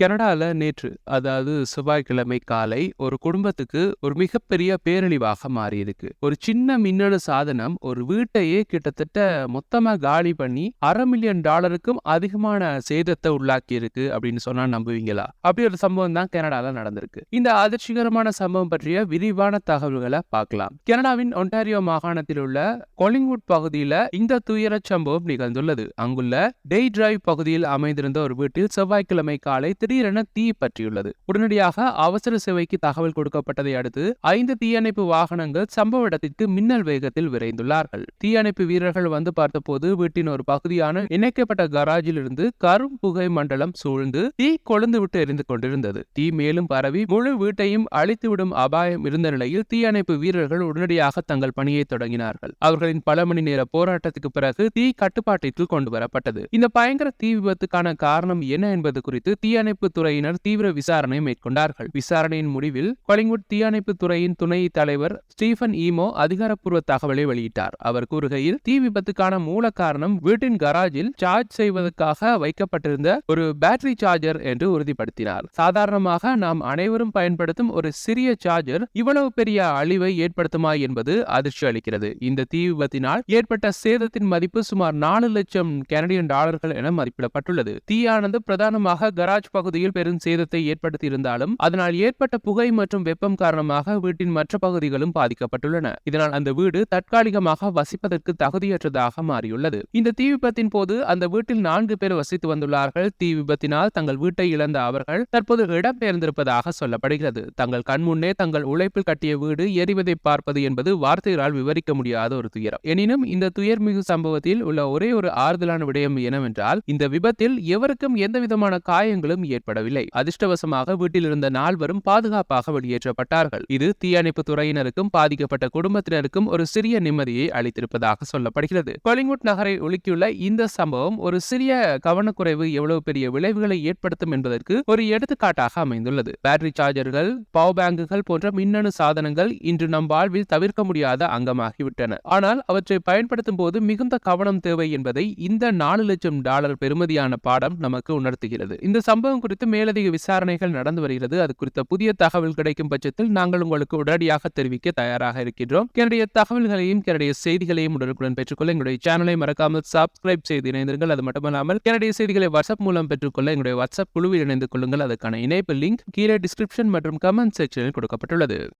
கனடாவில் நேற்று அதாவது செவ்வாய்க்கிழமை காலை ஒரு குடும்பத்துக்கு ஒரு மிகப்பெரிய பேரழிவாக மாறியிருக்கு. ஒரு சின்ன மின்னணு சாதனம் ஒரு வீட்டையே கிட்டத்தட்ட மொத்தமா காலி பண்ணி அரை மில்லியன் டாலருக்கும் அதிகமான சேதத்தை உள்ளாக்கி இருக்கு அப்படின்னு சொன்னா நம்புவீங்களா? அப்படி ஒரு சம்பவம் தான் கனடால நடந்திருக்கு. இந்த அதிர்ச்சிகரமான சம்பவம் பற்றிய விரிவான தகவல்களை பார்க்கலாம். கனடாவின் ஒன்டாரியோ மாகாணத்தில் உள்ள கொலிங்வுட் பகுதியில இந்த துயர சம்பவம் நிகழ்ந்துள்ளது. அங்குள்ள டெய் டிரைவ் பகுதியில் அமைந்திருந்த ஒரு வீட்டில் செவ்வாய்க்கிழமை காலை திடீரென தீ பற்றியுள்ளது. உடனடியாக அவசர சேவைக்கு தகவல் கொடுக்கப்பட்டதை அடுத்து ஐந்து தீயணைப்பு வாகனங்கள் சம்பவ இடத்திற்கு மின்னல் வேகத்தில் விரைந்துள்ளார்கள். தீயணைப்பு வீரர்கள் வந்து பார்த்தபோது வீட்டின் ஒரு பகுதியான இணைக்கப்பட்ட கராஜில் இருந்து கரும் புகை மண்டலம் சூழ்ந்து தீ கொழுந்து விட்டு எரிந்து கொண்டிருந்தது. தீ மேலும் பரவி முழு வீட்டையும் அழித்துவிடும் அபாயம் இருந்த நிலையில் தீயணைப்பு வீரர்கள் உடனடியாக தங்கள் பணியை தொடங்கினார்கள். அவர்களின் பல மணி நேர போராட்டத்துக்கு பிறகு தீ கட்டுப்பாட்டிற்கு கொண்டு வரப்பட்டது இந்த பயங்கர தீ விபத்துக்கான காரணம் என்ன என்பது குறித்து தீயணைப்பு தீயணைப்பு துறையினர் தீவிர விசாரணை மேற்கொண்டார்கள். விசாரணையின் முடிவில் கொலிங்வுட் தீயணைப்பு துறையின் துணை தலைவர் ஸ்டீஃபன் ஈமோ அதிகாரப்பூர்வ தகவலை வெளியிட்டார். அவர் கூறுகையில் தீ விபத்துக்கான மூல காரணம் வீட்டின் கராஜில் சார்ஜ் செய்வதற்காக வைக்கப்பட்டிருந்த ஒரு பேட்டரி சார்ஜர் என்று உறுதிப்படுத்தினார். சாதாரணமாக நாம் அனைவரும் பயன்படுத்தும் ஒரு சிறிய சார்ஜர் இவ்வளவு பெரிய அழிவை ஏற்படுத்துமா என்பது அதிர்ச்சி அளிக்கிறது. இந்த தீ விபத்தினால் ஏற்பட்ட சேதத்தின் மதிப்பு சுமார் நாலு லட்சம் கனடியன் டாலர்கள் என மதிப்பிடப்பட்டுள்ளது. தீயானது பிரதானமாக கராஜ் பகுதியில் பெரும் சேதத்தை ஏற்படுத்தி இருந்தாலும் அதனால் ஏற்பட்ட புகை மற்றும் வெப்பம் காரணமாக வீட்டின் மற்ற பகுதிகளும் பாதிக்கப்பட்டுள்ளன. இதனால் அந்த வீடு தற்காலிகமாக வசிப்பதற்கு தகுதியற்றதாக மாறியுள்ளது. இந்த தீ விபத்தின் போது அந்த வீட்டில் நான்கு பேர் வசித்து வந்துள்ளார்கள். தீ விபத்தினால் தங்கள் வீட்டை இழந்த அவர்கள் தற்போது இடம்பெயர்ந்திருப்பதாக சொல்லப்படுகிறது. தங்கள் கண்முன்னே தங்கள் உழைப்பில் கட்டிய வீடு எரிவதை பார்ப்பது என்பது வார்த்தைகளால் விவரிக்க முடியாத ஒரு துயரம். எனினும் இந்த துயர்மிகு சம்பவத்தில் உள்ள ஒரே ஒரு ஆறுதலான விடயம் என்னவென்றால் இந்த விபத்தில் எவருக்கும் எந்தவிதமான காயங்களும் ஏற்படவில்லை. அதிர்ஷ்டவசமாக வீட்டில் இருந்த நால்வரும் பாதுகாப்பாக வெளியேற்றப்பட்டார்கள். இது தீயணைப்பு துறையினருக்கும் பாதிக்கப்பட்ட குடும்பத்தினருக்கும் ஒரு சிறிய நிம்மதியை அளித்திருப்பதாக சொல்லப்படுகிறது. கொலிங்வுட் நகரை ஒழுக்கியுள்ள இந்த சம்பவம் ஒரு சிறிய கவனக்குறைவு எவ்வளவு பெரிய விளைவுகளை ஏற்படுத்தும் என்பதற்கு ஒரு எடுத்துக்காட்டாக அமைந்துள்ளது. பேட்டரி சார்ஜர்கள் பவர் பேங்குகள் போன்ற மின்னணு சாதனங்கள் இன்று நம் வாழ்வில் தவிர்க்க முடியாத அங்கமாகிவிட்டன. ஆனால் அவற்றை பயன்படுத்தும் போது மிகுந்த கவனம் தேவை என்பதை இந்த நாலு லட்சம் டாலர் பெறுமதியான பாடம் நமக்கு உணர்த்துகிறது. இந்த சம்பவம் சம்பவம் குறித்து மேலதிக விசாரணைகள் நடந்து வருகிறது. அது குறித்த புதிய தகவல் கிடைக்கும் பட்சத்தில் நாங்கள் உங்களுக்கு உடனடியாக தெரிவிக்க தயாராக இருக்கின்றோம். என்னுடைய தகவல்களையும் என்னுடைய செய்திகளையும் உடனுக்குடன் பெற்றுக்கொள்ள எங்களுடைய சேனலை மறக்காமல் சப்ஸ்கிரைப் செய்து இணைந்திருங்கள். அது மட்டுமல்லாமல் என்னுடைய செய்திகளை வாட்ஸ்அப் மூலம் பெற்றுக்கொள்ள எங்களுடைய வாட்ஸ்அப் குழுவில் இணைந்து கொள்ளுங்கள். அதற்கான இணைப்பு லிங்க் கீழே டிஸ்கிரிப்ஷன் மற்றும் கமெண்ட் செக்ஷனில் கொடுக்கப்பட்டுள்ளது.